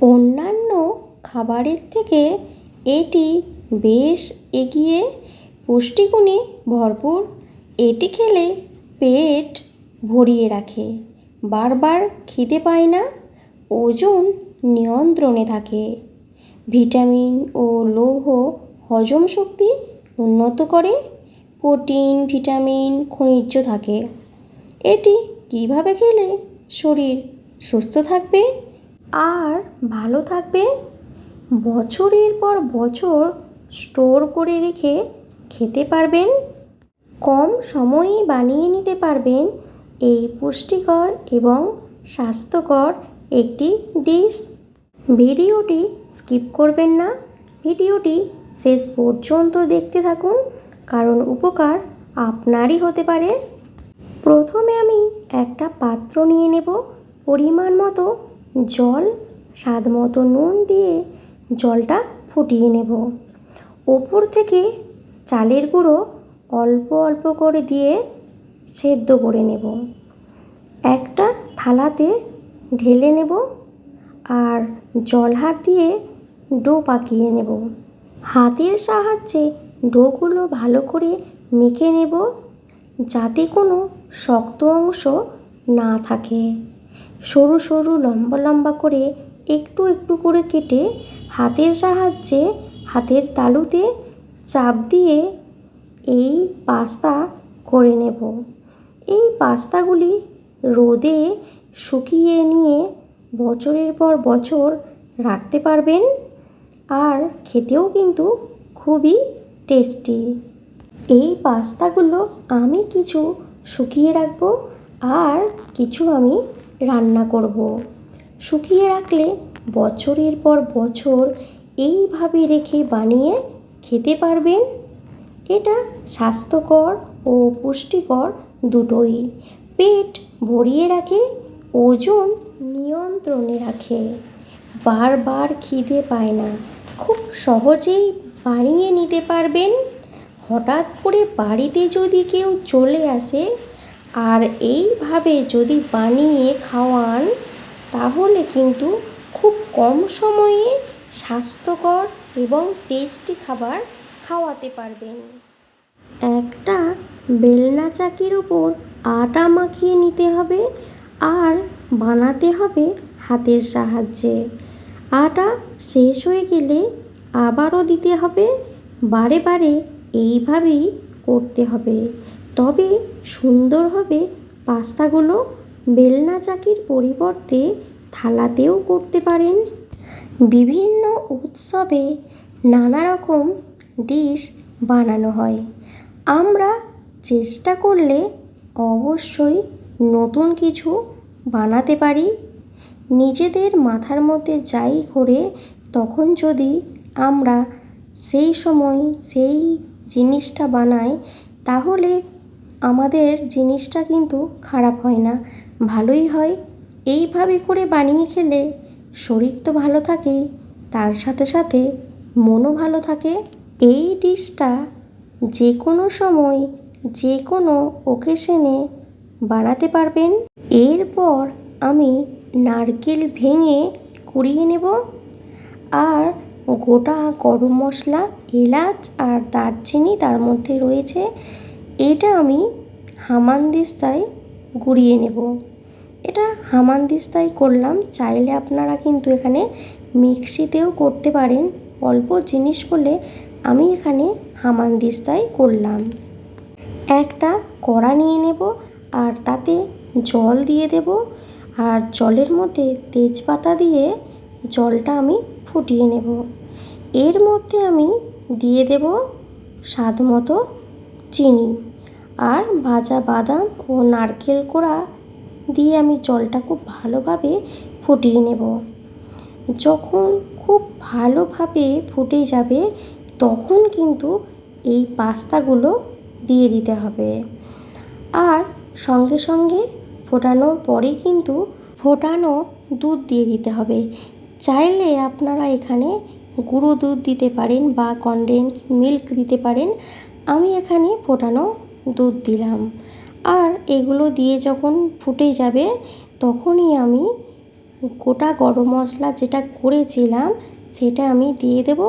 অন্যান্য খাবারের থেকে এটি বেশ এগিয়ে, পুষ্টিগুণে ভরপুর। এটি খেলে পেট ভরিয়ে রাখে, বারবার খিদে পায় না, ওজন নিয়ন্ত্রণে থাকে। ভিটামিন ও লৌহ হজম শক্তি উন্নত করে, প্রোটিন, ভিটামিন, খনিজ থাকে। এটি কীভাবে খেলে শরীর সুস্থ থাকবে? আর ভালো থাকবে? বছরের পর বছর স্টোর করে রেখে খেতে পারবেন? কম সময়ে বানিয়ে নিতে পারবেন এই পুষ্টিকর এবং স্বাস্থ্যকর একটি ডিশ। ভিডিওটি স্কিপ করবেন না। ভিডিওটি শেষ পর্যন্ত দেখতে থাকুন, কারণ উপকার আপনারই হতে পারে। প্রথমে আমি একটা পাত্র নিয়ে নেব। পরিমাণ মতো জল, স্বাদ মতো নুন দিয়ে জলটা ফুটিয়ে নেব। ওপর থেকে চালের গুঁড়ো অল্প অল্প করে দিয়ে সেদ্ধ করে নেব। একটা থালাতে ঢেলে নেব আর জল হাত দিয়ে ডো পাকিয়ে নেব। হাতের সাহায্যে ডোগুলো ভালো করে মেখে নেব যাতে কোনো শক্ত অংশ না থাকে। সরু সরু লম্বা লম্বা করে একটু একটু করে কেটে হাতের সাহায্যে হাতের তালুতে চাপ দিয়ে এই পাস্তা করে নেব। এই পাস্তাগুলি রোদে শুকিয়ে নিয়ে বছরের পর বছর রাখতে পারবেন আর খেতেও কিন্তু খুবই টেস্টি। এই পাস্তাগুলো আমি কিছু শুকিয়ে রাখব আর কিছু আমি রান্না করব। শুকিয়ে রাখলে বছরের পর বছর এইভাবে রেখে বানিয়ে খেতে পারবেন। এটা স্বাস্থ্যকর ও পুষ্টিকর দুটোই। পেট ভরিয়ে রাখে, ওজন নিয়ন্ত্রণে রাখে। বারবার খিদে পায় না। খুব সহজেই বানিয়ে নিতে পারবেন। হঠাৎ করে বাড়িতে যদি কেউ চলে আসে আর এইভাবে যদি বানিয়ে খাওয়ান, তাহলে কিন্তু খুব কম সময়ে স্বাস্থ্যকর এবং টেস্টি খাবার খাওয়াতে পারবেন। একটা বেলনা চাকির উপর আটা মাখিয়ে নিতে হবে আর বানাতে হবে হাতের সাহায্যে। আটা শেষ হয়ে গেলে আবারও দিতে হবে। বারে বারে এইভাবেই করতে হবে। তবে সুন্দর হবে পাস্তাগুলো বেলনা চাকির পরিবর্তে থালাতেও করতে পারেন। বিভিন্ন উৎসবে নানা রকম ডিশ বানানো হয়। আমরা চেষ্টা করলে অবশ্যই নতুন কিছু বানাতে পারি। নিজেদের মাথার মধ্যে যাই ঘোরে তখন যদি আমরা সেই সময় সেই জিনিসটা বানাই, তাহলে আমাদের জিনিসটা কিন্তু খারাপ হয় না। ভালোই হয়। এইভাবে করে বানিয়ে খেলে শরীর তো ভালো থাকেই তার সাথে সাথে মনও ভালো থাকে। এই ডিশটা যে কোনো সময় যে কোনো ওকেশনে বানাতে পারবেন। এরপর আমি নারকেল ভেঙে কুড়িয়ে নেব। আর গোটা গরম মশলা, এলাচ আর দারচিনি তার মধ্যে রয়েছে। এটা আমি হামানদিস্তায় গুঁড়িয়ে নেব। এটা হামানদিস্তায় করলাম, চাইলে আপনারা কিন্তু এখানে মিক্সিতেও করতে পারেন। অল্প জিনিস বলে আমি এখানে হামানদিস্তায় করলাম। একটা কড়া নিয়ে নেব আর তাতে জল দিয়ে দেব আর জলের মধ্যে তেজপাতা দিয়ে জলটা আমি ফুটিয়ে নেব। এর মধ্যে আমি দিয়ে দেব স্বাদ মতো চিনি। আর ভাজা বাদাম ও নারকেল কোড়া দিয়ে আমি জলটা খুব ভালোভাবে ফুটিয়ে নেব। যখন খুব ভালোভাবে ফুটে যাবে, তখন কিন্তু এই পাস্তাগুলো দিয়ে দিতে হবে। আর সঙ্গে সঙ্গে ফোটানোর পরে কিন্তু ফোটানো দুধ দিয়ে দিতে হবে। চাইলে আপনারা এখানে গুঁড়ো দুধ দিতে পারেন বা কনডেন্স মিল্ক দিতে পারেন। আমি এখানে ফোটানো দুধ দিলাম। আর এগুলো দিয়ে যখন ফুটে যাবে, তখনই আমি গোটা গরম মশলা যেটা করেছিলাম, সেটা আমি দিয়ে দেব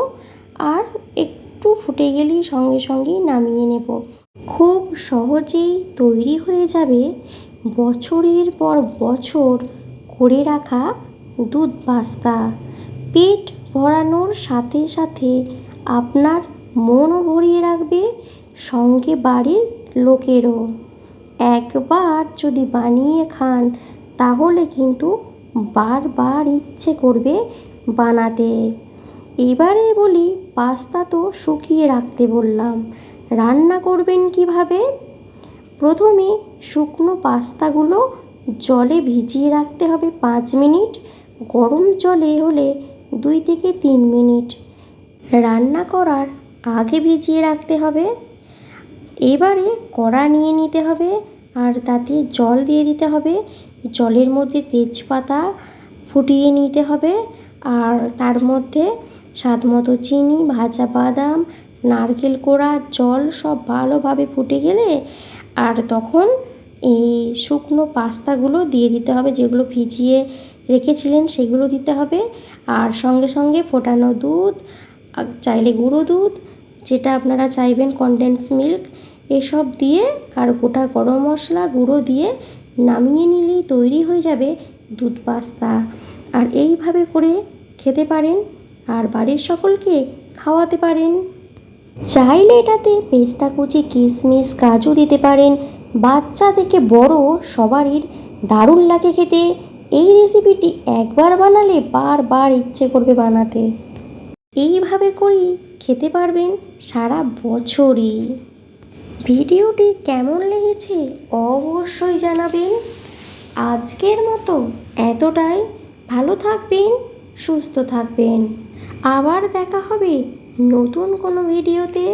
আর একটু ফুটে গেলেই সঙ্গে সঙ্গেই নামিয়ে নেব। খুব সহজেই তৈরি হয়ে যাবে বছরের পর বছর করে রাখা দুধ পাস্তা। পেট ভরানোর সাথে সাথে আপনার মনও ভরিয়ে রাখবে, সঙ্গে বাড়ির লোকেরও। একবার যদি বানিয়ে খান, তাহলে কিন্তু বারবার ইচ্ছে করবে বানাতে। এবারে বলি, পাস্তা তো শুকিয়ে রাখতে বললাম। রান্না করবেন কীভাবে? প্রথমে শুকনো পাস্তাগুলো জলে ভিজিয়ে রাখতে হবে পাঁচ মিনিট। গরম জলে হলে দুই থেকে তিন মিনিট। রান্না করার আগে ভিজিয়ে রাখতে হবে। এবারে কড়া নিয়ে নিতে হবে আর তাতে জল দিয়ে দিতে হবে। জলের মধ্যে তেজপাতা ফুটিয়ে নিতে হবে আর তার মধ্যে স্বাদ মতো চিনি, ভাজা বাদাম, নারকেল কোড়া, জল সব ভালোভাবে ফুটে গেলে আর তখন এই শুকনো পাস্তাগুলো দিয়ে দিতে হবে যেগুলো ভিজিয়ে রেখেছিলেন সেগুলো দিতে হবে। আর সঙ্গে সঙ্গে ফোটানো দুধ চাইলে গুঁড়ো দুধ যেটা আপনারা চাইবেন কনডেন্স মিল্ক এসব দিয়ে আর গোটা গরম মশলা গুঁড়ো দিয়ে নামিয়ে নিলেই তৈরি হয়ে যাবে দুধ পাস্তা। আর এইভাবে করে খেতে পারেন আর বাড়ির সকলকে খাওয়াতে পারেন। চাইলে এটাতে পেস্তা, কুচি কিশমিশ কাজু দিতে পারেন। বাচ্চা থেকে বড় সবারই দারুণ লাগে খেতে। এই রেসিপিটি একবার বানালে বারবার ইচ্ছে করবে বানাতে। এইভাবে করেই খেতে পারবেন সারা বছরই। ভিডিওটি কেমন লেগেছে অবশ্যই জানাবেন। আজকের মতো এতটাই। ভালো থাকবেন, সুস্থ থাকবেন। আবার দেখা হবে নতুন কোনো ভিডিওতে।